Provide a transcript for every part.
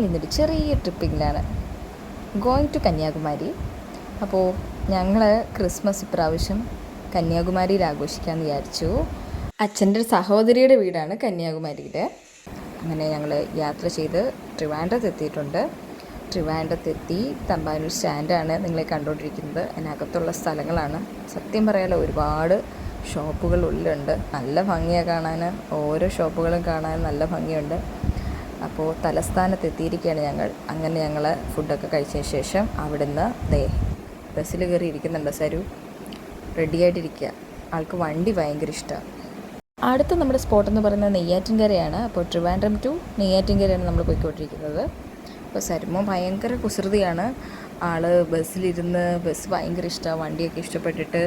ഞങ്ങൾ ഇന്നൊരു ചെറിയ ട്രിപ്പിങ്ങിലാണ്. Going to Kanyakumari. അപ്പോൾ ഞങ്ങൾ ക്രിസ്മസ് ഇപ്രാവശ്യം കന്യാകുമാരിയിൽ ആഘോഷിക്കാമെന്ന് വിചാരിച്ചു. അച്ഛന്റെ ഒരു സഹോദരിയുടെ വീടാണ് കന്യാകുമാരിയിൽ അങ്ങനെ ഞങ്ങൾ യാത്ര ചെയ്ത് ട്രിവാൻഡ്രത്ത് എത്തിയിട്ടുണ്ട്. ട്രിവാൻഡ്രത്തെത്തി തമ്പാനൂർ സ്റ്റാൻഡാണ് നിങ്ങളെ കണ്ടുകൊണ്ടിരിക്കുന്നത്. അതിനകത്തുള്ള സ്ഥലങ്ങളാണ്. സത്യം പറയാലോ ഒരുപാട് ഷോപ്പുകൾ ഉള്ളിലുണ്ട്. നല്ല ഭംഗിയാണ് കാണാൻ ഓരോ ഷോപ്പുകളും കാണാൻ നല്ല ഭംഗിയുണ്ട്. അപ്പോൾ തലസ്ഥാനത്ത് എത്തിയിരിക്കുകയാണ് ഞങ്ങൾ. അങ്ങനെ ഞങ്ങൾ ഫുഡൊക്കെ കഴിച്ചതിന് ശേഷം അവിടുന്ന് ദേ ബസ്സിൽ കയറി ഇരിക്കുന്നുണ്ട് സരു? റെഡിയായിട്ടിരിക്കുക ആൾക്ക് വണ്ടി ഭയങ്കര ഇഷ്ടമാണ് അടുത്ത നമ്മുടെ സ്പോട്ട് എന്ന് പറയുന്നത് നെയ്യാറ്റിൻകരയാണ്. അപ്പോൾ ട്രിവാൻഡ്രം ടു നെയ്യാറ്റിൻകരയാണ് നമ്മൾ പോയിക്കൊണ്ടിരിക്കുന്നത്. അപ്പോൾ സരുമോ ഭയങ്കര കുസൃതിയാണ്. ആൾ ബസ്സിലിരുന്ന് ബസ് ഭയങ്കര ഇഷ്ടമാണ് വണ്ടിയൊക്കെ ഇഷ്ടപ്പെട്ടിട്ട്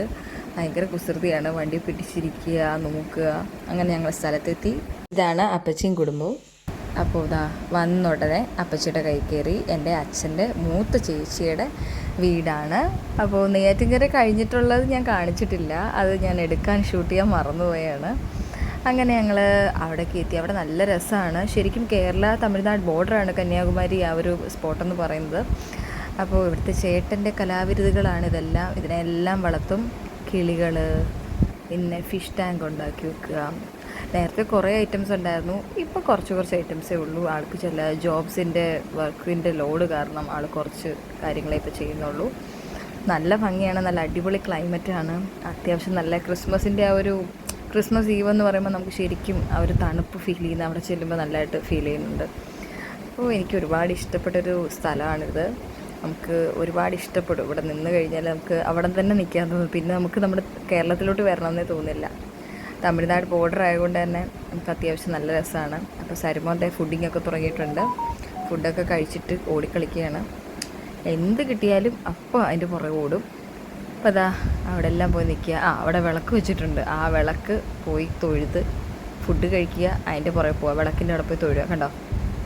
ഭയങ്കര കുസൃതിയാണ്. വണ്ടി പിടിച്ചിരിക്കുക നോക്കുക. അങ്ങനെ ഞങ്ങൾ സ്ഥലത്തെത്തി. ഇതാണ് അപ്പച്ചിയും കുടുംബവും. അപ്പോൾ ഇതാ വന്ന ഉടനെ അപ്പച്ചിയുടെ കൈ കയറി എന്റെ അച്ഛന്റെ മൂത്ത ചേച്ചിയുടെ വീടാണ്. അപ്പോൾ നെയ്യാറ്റിൻകര കഴിഞ്ഞിട്ടുള്ളത് ഞാൻ കാണിച്ചിട്ടില്ല. അത് ഞാൻ എടുക്കാൻ ഷൂട്ട് ചെയ്യാൻ മറന്നുപോയാണ്. അങ്ങനെ ഞങ്ങൾ അവിടേക്ക് എത്തി അവിടെ നല്ല രസമാണ്. ശരിക്കും കേരള തമിഴ്നാട് ബോർഡറാണ് കന്യാകുമാരി ആ ഒരു സ്പോട്ടെന്ന് പറയുന്നത്. അപ്പോൾ ഇവിടുത്തെ ചേട്ടന്റെ കലാവിരുതുകളാണ് ഇതെല്ലാം. ഇതിനെല്ലാം വളർത്തും കിളികൾ പിന്നെ ഫിഷ് ടാങ്ക് ഉണ്ടാക്കി വെക്കുക. നേരത്തെ കുറേ ഐറ്റംസ് ഉണ്ടായിരുന്നു. ഇപ്പോൾ കുറച്ച് കുറച്ച് ഐറ്റംസേ ഉള്ളൂ. ആൾക്ക് ചില ജോബ്സിന്റെ വർക്കിന്റെ ലോഡ് കാരണം ആൾ കുറച്ച് കാര്യങ്ങളെ ഇപ്പോൾ ചെയ്യുന്നുള്ളൂ. നല്ല ഭംഗിയാണ് നല്ല അടിപൊളി ക്ലൈമറ്റാണ് അത്യാവശ്യം നല്ല ക്രിസ്മസിന്റെ ആ ഒരു ക്രിസ്മസ് ഈവ് എന്ന് പറയുമ്പോൾ നമുക്ക് ശരിക്കും ആ ഒരു തണുപ്പ് ഫീൽ ചെയ്യുന്ന അവിടെ ചെല്ലുമ്പോൾ നല്ലതായിട്ട് ഫീൽ ചെയ്യുന്നുണ്ട്. അപ്പോൾ എനിക്ക് ഒരുപാട് ഇഷ്ടപ്പെട്ടൊരു സ്ഥലമാണിത്. നമുക്ക് ഒരുപാട് ഇഷ്ടപ്പെടും. ഇവിടെ നിന്ന് കഴിഞ്ഞാൽ നമുക്ക് അവിടെ തന്നെ നിൽക്കാൻ തോന്നും. പിന്നെ നമുക്ക് നമ്മുടെ കേരളത്തിലോട്ട് വരണമെന്നേ തോന്നില്ല. തമിഴ്നാട് ബോർഡർ ആയതുകൊണ്ട് തന്നെ നമുക്ക് അത്യാവശ്യം നല്ല രസമാണ്. അപ്പോൾ സരുമോന്റെ ഫുഡിങ് ഒക്കെ തുടങ്ങിയിട്ടുണ്ട്. ഫുഡൊക്കെ കഴിച്ചിട്ട് ഓടിക്കളിക്കുകയാണ്. എന്ത് കിട്ടിയാലും അപ്പോൾ അതിന്റെ പുറകെ ഓടും. അപ്പോൾ അതാ അവിടെ എല്ലാം പോയി നിൽക്കുക. ആ അവിടെ വിളക്ക് വെച്ചിട്ടുണ്ട്. ആ വിളക്ക് പോയി തൊഴുത് ഫുഡ് കഴിക്കുക അതിന്റെ പുറകെ പോവുക. വിളക്കിന്റെ അവിടെ പോയി തൊഴുക. കണ്ടോ?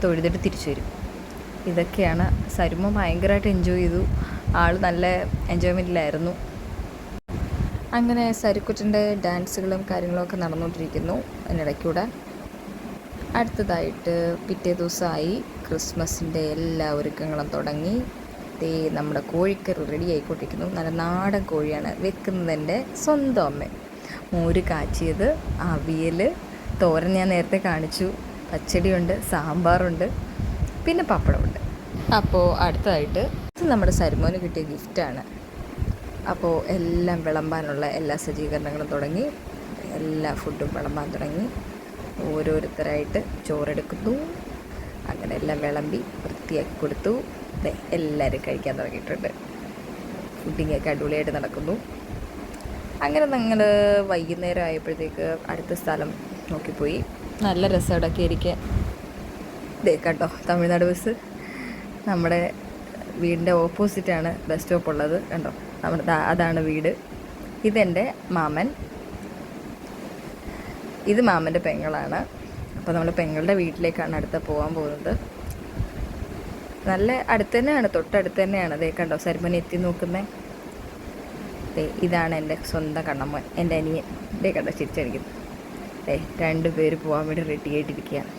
തൊഴുതിട്ട് തിരിച്ചു വരും. ഇതൊക്കെയാണ്. സരുമ ഭയങ്കരമായിട്ട് എൻജോയ് ചെയ്തു. ആൾ നല്ല എൻജോയ്മെന്റിലായിരുന്നു അങ്ങനെ സരിക്കുറ്റിന്റെ ഡാൻസുകളും കാര്യങ്ങളൊക്കെ നടന്നുകൊണ്ടിരിക്കുന്നു. അതിനിടയ്ക്കൂടെ അടുത്തതായിട്ട് പിറ്റേ ദിവസമായി ക്രിസ്മസിന്റെ എല്ലാ ഒരുക്കങ്ങളും തുടങ്ങി. തേ നമ്മുടെ കോഴിക്കറി റെഡി ആയിക്കൊണ്ടിരിക്കുന്നു. നല്ല നാടൻ കോഴിയാണ് വെക്കുന്നതെന്റെ സ്വന്തം അമ്മ. മോര് കാച്ചിയത് അവിയൽ തോരൻ ഞാൻ നേരത്തെ കാണിച്ചു. പച്ചടിയുണ്ട് സാമ്പാറുണ്ട് പിന്നെ പപ്പടമുണ്ട്. അപ്പോൾ അടുത്തതായിട്ട് നമ്മുടെ സരുമോന് കിട്ടിയ ഗിഫ്റ്റാണ് അപ്പോൾ എല്ലാം വിളമ്പാനുള്ള എല്ലാ സജ്ജീകരണങ്ങളും തുടങ്ങി എല്ലാ ഫുഡും വിളമ്പാൻ തുടങ്ങി. ഓരോരുത്തരായിട്ട് ചോറെടുക്കുന്നു അങ്ങനെ എല്ലാം വിളമ്പി വൃത്തിയാക്കി കൊടുത്തു. എല്ലാവരും കഴിക്കാൻ തുടങ്ങിയിട്ടുണ്ട്. ഫുഡിങ്ങൊക്കെ അടിപൊളിയായിട്ട് നടക്കുന്നു. അങ്ങനെ ഞങ്ങൾ വൈകുന്നേരം ആയപ്പോഴത്തേക്ക് അടുത്ത സ്ഥലം നോക്കിപ്പോയി. നല്ല രസം ഇടയ്ക്ക് ഇരിക്കുക ദേ കേട്ടോ തമിഴ്നാട് ബസ്. നമ്മുടെ വീടിന്റെ ഓപ്പോസിറ്റാണ് ബസ് സ്റ്റോപ്പ് ഉള്ളത്. കണ്ടോ? നമ്മുടെ അതാണ് വീട്. ഇതെന്റെ മാമൻ. ഇത് മാമന്റെ പെങ്ങളാണ്. അപ്പോൾ നമ്മൾ പെങ്ങളുടെ വീട്ടിലേക്കാണ് അടുത്ത പോകാൻ പോകുന്നത്. നല്ല അടുത്ത് തന്നെയാണ് തൊട്ടടുത്ത് തന്നെയാണ്. അതേ കണ്ടോ സരിമണി എത്തി നോക്കുന്നത് ഇതാണ് എന്റെ സ്വന്തം കണ്ണമ്മൻ എന്റെ അനിയൻ. ദേ കണ്ടോ ചിരിച്ചടിക്കുന്നത് ദേ രണ്ട് പേര് പോകാൻ വേണ്ടി റെഡി ആയിട്ടിരിക്കുകയാണ്.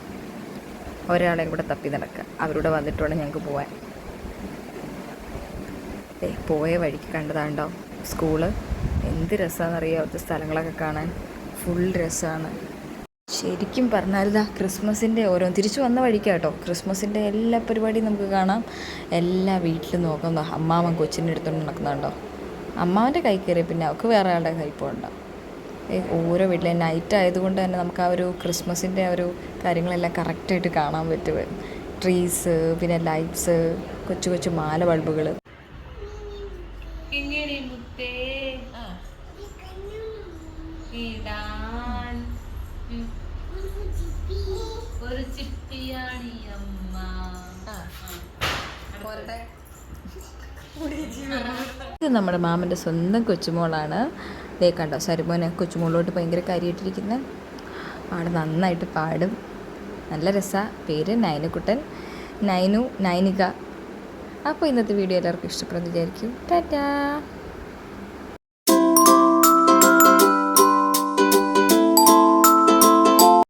ഒരാളെ കൂടെ തപ്പി നടക്കുക. അവരുടെ വന്നിട്ട് ഞങ്ങൾക്ക് പോകാൻ ദേ പോയ വഴിക്ക് കണ്ടതാണ്ടോ? സ്കൂൾ? എന്ത് രസമാണെന്നറിയാം അവിടുത്തെ സ്ഥലങ്ങളൊക്കെ കാണാൻ. ഫുൾ രസമാണ് ശരിക്കും പറഞ്ഞാൽ ഇതാ ക്രിസ്മസിന്റെ ഓരോ തിരിച്ചു വന്ന വഴിക്കാട്ടോ ക്രിസ്മസിന്റെ എല്ലാ പരിപാടിയും നമുക്ക് കാണാം. എല്ലാ വീട്ടിലും നോക്കാം അമ്മാവൻ കൊച്ചിന്റെ അടുത്തോണ്ട് നടക്കുന്നുണ്ടോ അമ്മാവന്റെ കൈ കയറി പിന്നെ അവൾക്ക് വേറെ ആളുടെ കൈ ഏ ഓരോ വീട്ടിലെ നൈറ്റ് ആയതുകൊണ്ട് തന്നെ നമുക്ക് ആ ഒരു ക്രിസ്മസിന്റെ ആ ഒരു കാര്യങ്ങളെല്ലാം കറക്റ്റായിട്ട് കാണാൻ പറ്റും. ട്രീസ് പിന്നെ ലൈറ്റ്സ് കൊച്ചു കൊച്ചു മാല ബൾബുകൾ കിങ്ങിണി മുത്തേ ഇടാൻ ഉം. ഒരു ഇത് നമ്മുടെ മാമന്റെ സ്വന്തം കൊച്ചുമോളാണ്. ദേ കണ്ടോ സരുമോനെ കൊച്ചുമോളോട്ട് ഭയങ്കര കാര്യമായിട്ടിരിക്കുന്നത് അവിടെ നന്നായിട്ട് പാടും. നല്ല രസമാണ് പേര് നയനക്കുട്ടൻ നൈനു നൈനിക. അപ്പോൾ ഇന്നത്തെ വീഡിയോ എല്ലാവർക്കും ഇഷ്ടപ്പെടുന്നു വിചാരിക്കും. ടാറ്റാ.